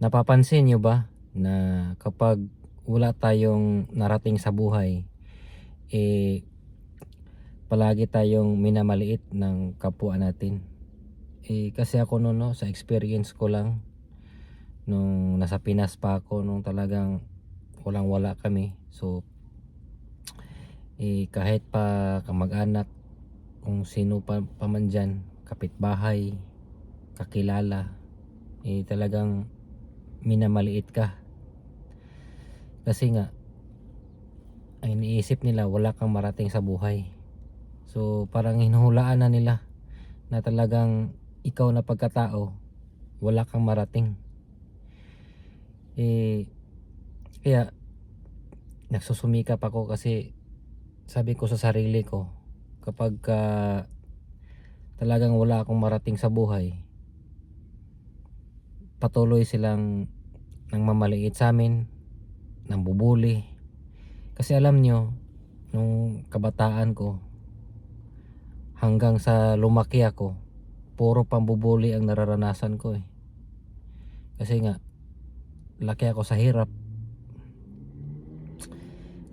Napapansin nyo ba na kapag wala tayong narating sa buhay, eh, palagi tayong minamaliit ng kapwa natin. Eh, kasi ako noon, no, sa experience ko lang, nung nasa Pinas pa ako, nung talagang walang wala kami. So, eh, kahit pa kamag-anak, kung sino pa, pa man dyan, kapitbahay, kakilala, eh, talagang minamaliit ka. Kasi nga, ay iniisip nila wala kang marating sa buhay. So parang hinuhulaan na nila na talagang ikaw na pagkatao, wala kang marating. Eh, kaya nagsusumikap ako kasi sabi ko sa sarili ko, kapag ka talagang wala akong marating sa buhay, patuloy silang nang mamaliit sa amin, nang bubuli. Kasi alam nyo, nung kabataan ko, hanggang sa lumaki ako, puro pambubuli ang nararanasan ko eh. Kasi nga, laki ako sa hirap.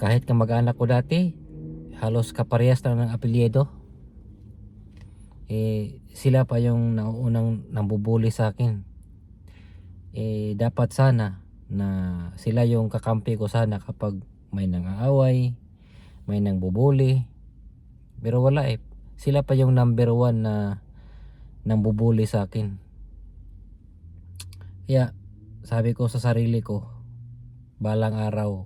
Kahit kamag-anak ko dati, halos kaparehas na ng apelyido. Eh, sila pa yung nauunang nambubuli sa akin eh dapat sana na sila yung kakampi ko sana kapag may nang-aaway, may nang bubuli. Pero wala eh. Sila pa yung number one na nang bubuli sa akin. Kaya sabi ko sa sarili ko, balang araw,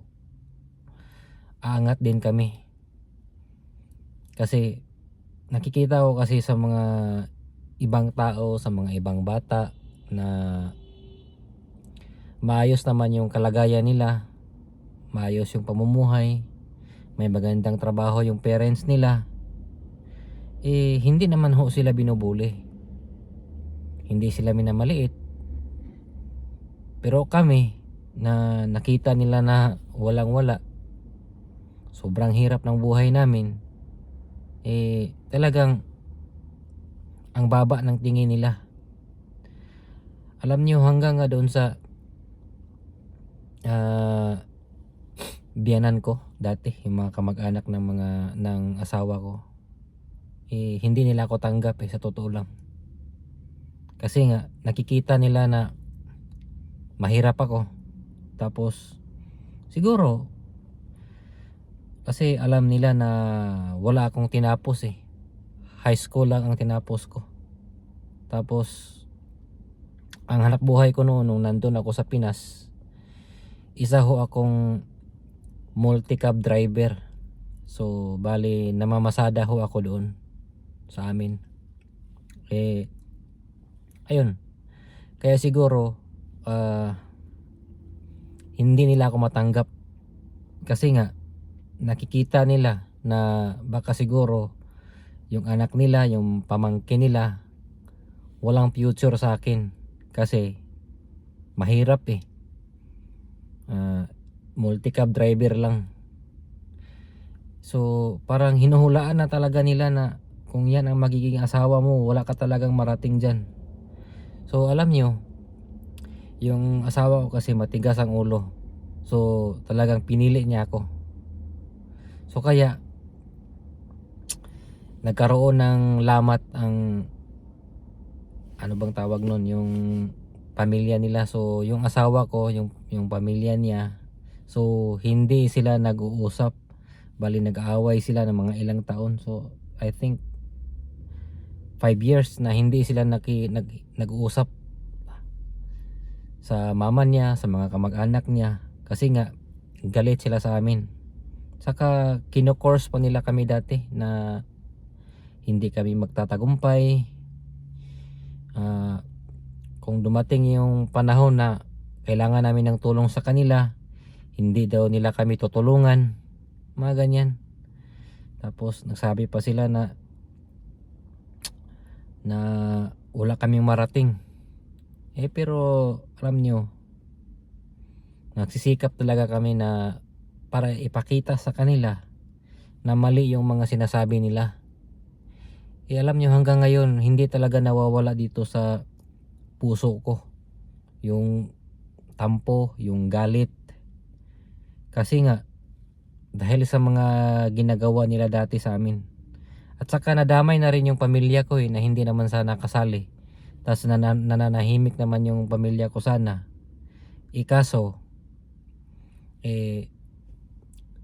aangat din kami. Kasi nakikita ko kasi sa mga ibang tao, sa mga ibang bata na maayos naman yung kalagayan nila, maayos yung pamumuhay, may magandang trabaho yung parents nila, eh hindi naman ho sila binubuli. Hindi sila minamaliit. Pero kami, na nakita nila na walang wala, sobrang hirap ng buhay namin, eh talagang ang baba ng tingin nila. Alam niyo hanggang nga doon sa ah biyanan ko dati yung mga kamag-anak ng mga ng asawa ko. Eh, hindi nila ako tanggap eh sa totoo lang. Kasi nga nakikita nila na mahirap ako. Tapos siguro kasi alam nila na wala akong tinapos eh. High school lang ang tinapos ko. Tapos ang hanap buhay ko noon nung nandun ako sa Pinas isa ho akong multi-cab driver. So, bali, namamasada ho ako doon sa amin. Eh, ayun. Kaya siguro, ah, hindi nila ako matanggap. Kasi nga, nakikita nila na baka siguro yung anak nila, yung pamangkin nila, walang future sa akin. Kasi, mahirap eh uh, multi-cab driver lang. So, parang hinuhulaan na talaga nila na kung yan ang magiging asawa mo, wala ka talagang marating dyan. So, alam nyo, yung asawa ko kasi matigas ang ulo. So, talagang pinili niya ako. So, kaya, nagkaroon ng lamat ang ano bang tawag nun, yung pamilya nila. So, yung asawa ko, yung, yung pamilya niya, so, hindi sila nag-uusap. Bali, nag-aaway sila ng mga ilang taon. So, I think, 5 years na hindi sila naki, nag, nag-uusap sa mama niya, sa mga kamag-anak niya. Kasi nga, galit sila sa amin. Saka, kino-course pa nila kami dati na hindi kami magtatagumpay. Uh, kung dumating yung panahon na kailangan namin ng tulong sa kanila, hindi daw nila kami tutulungan. Mga ganyan. Tapos nagsabi pa sila na na wala kaming marating. Eh pero alam nyo, nagsisikap talaga kami na para ipakita sa kanila na mali yung mga sinasabi nila. Eh alam nyo hanggang ngayon hindi talaga nawawala dito sa puso ko yung tampo, yung galit. Kasi nga, dahil sa mga ginagawa nila dati sa amin. At saka nadamay na rin yung pamilya ko eh, na hindi naman sana kasali. Tapos nana- nananahimik naman yung pamilya ko sana. Ikaso, eh,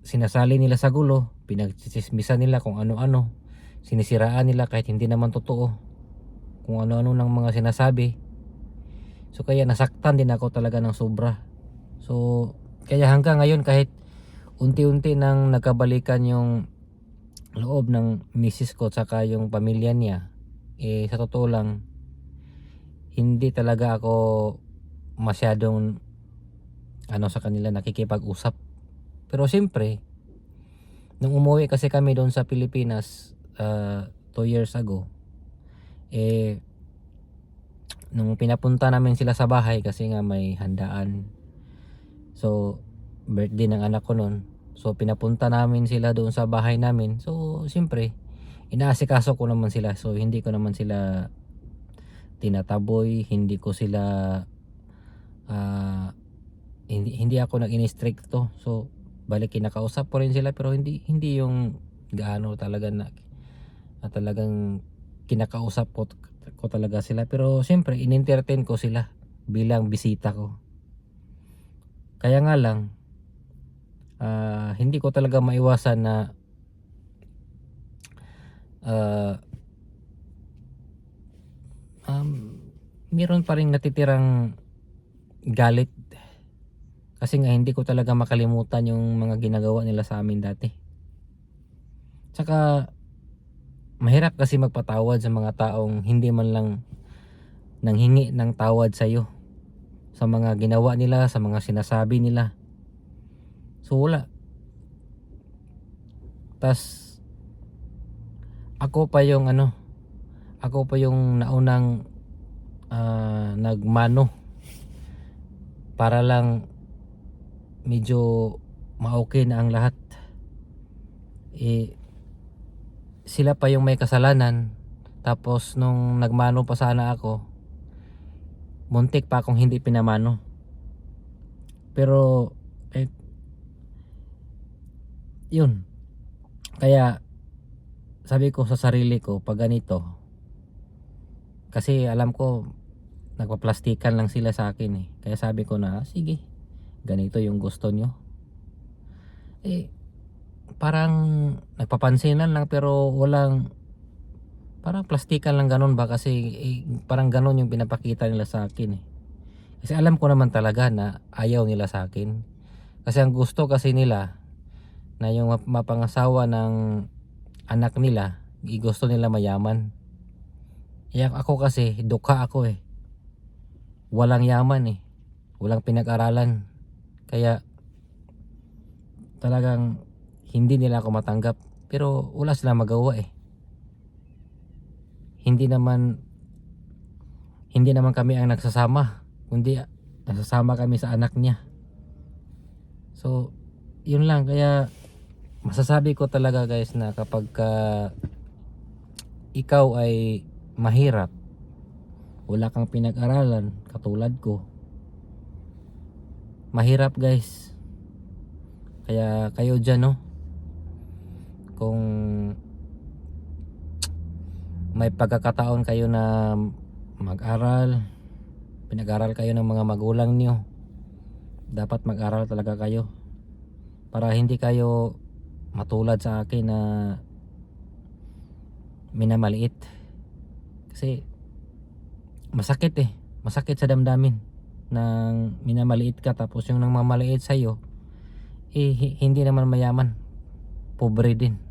sinasali nila sa gulo, pinagtsismisan nila kung ano-ano, sinisiraan nila kahit hindi naman totoo, kung ano-ano ng mga sinasabi. So kaya nasaktan din ako talaga ng sobra. So kaya hanggang ngayon kahit unti-unti nang nagkabalikan yung loob ng misis ko tsaka yung pamilya niya, eh sa totoo lang, hindi talaga ako masyadong ano sa kanila nakikipag-usap. Pero siyempre, nung umuwi kasi kami doon sa Pilipinas uh, two years ago, eh, nung pinapunta namin sila sa bahay kasi nga may handaan. So, birthday ng anak ko noon. So, pinapunta namin sila doon sa bahay namin. So, siyempre, inaasikaso ko naman sila. So, hindi ko naman sila tinataboy, hindi ko sila ah, hindi hindi ako nag to So, balik kinakausap ko rin sila pero hindi hindi yung gaano talaga na, na talagang kinakausap ko, ko talaga sila pero siyempre in-entertain ko sila bilang bisita ko. Kaya nga lang ah, hindi ko talaga maiwasan na ah, um, meron pa rin natitirang galit kasi nga hindi ko talaga makalimutan yung mga ginagawa nila sa amin dati. Tsaka mahirap kasi magpatawad sa mga taong hindi man lang nanghingi ng tawad sa iyo sa mga ginawa nila, sa mga sinasabi nila. So wala. Tas ako pa yung ano, ako pa yung naunang ah, nagmano para lang medyo ma-okay na ang lahat eh sila pa yung may kasalanan tapos nung nagmano pa sana ako muntik pa akong hindi pinamano. Pero eh, yun. Kaya sabi ko sa sarili ko pag ganito kasi alam ko nagpaplastikan lang sila sa akin eh. Kaya sabi ko na sige ganito yung gusto nyo. Eh parang nagpapansinan lang pero walang parang plastikan lang ganun ba? Kasi eh, parang ganun yung pinapakita nila sa akin eh. Kasi alam ko naman talaga na ayaw nila sa akin. Kasi ang gusto kasi nila na yung map- mapangasawa ng anak nila gusto nila mayaman. Kaya ako kasi dukha ako eh. Walang yaman eh. Walang pinag-aralan. Kaya talagang hindi nila ako matanggap. Pero wala silang magawa eh. Hindi naman hindi naman kami ang nagsasama. Kundi nagsasama kami sa anak niya. So, yun lang. Kaya masasabi ko talaga guys na kapag ka ikaw ay mahirap, wala kang pinag-aralan katulad ko, mahirap guys kaya kayo dyan no kung may pagkakataon kayo na mag-aral pinag-aral kayo ng mga magulang nyo dapat mag-aral talaga kayo para hindi kayo matulad sa akin na minamaliit. Kasi masakit eh masakit sa damdamin nang minamaliit ka tapos yung nang mamaliit sa iyo eh hi- hindi naman mayaman pobre din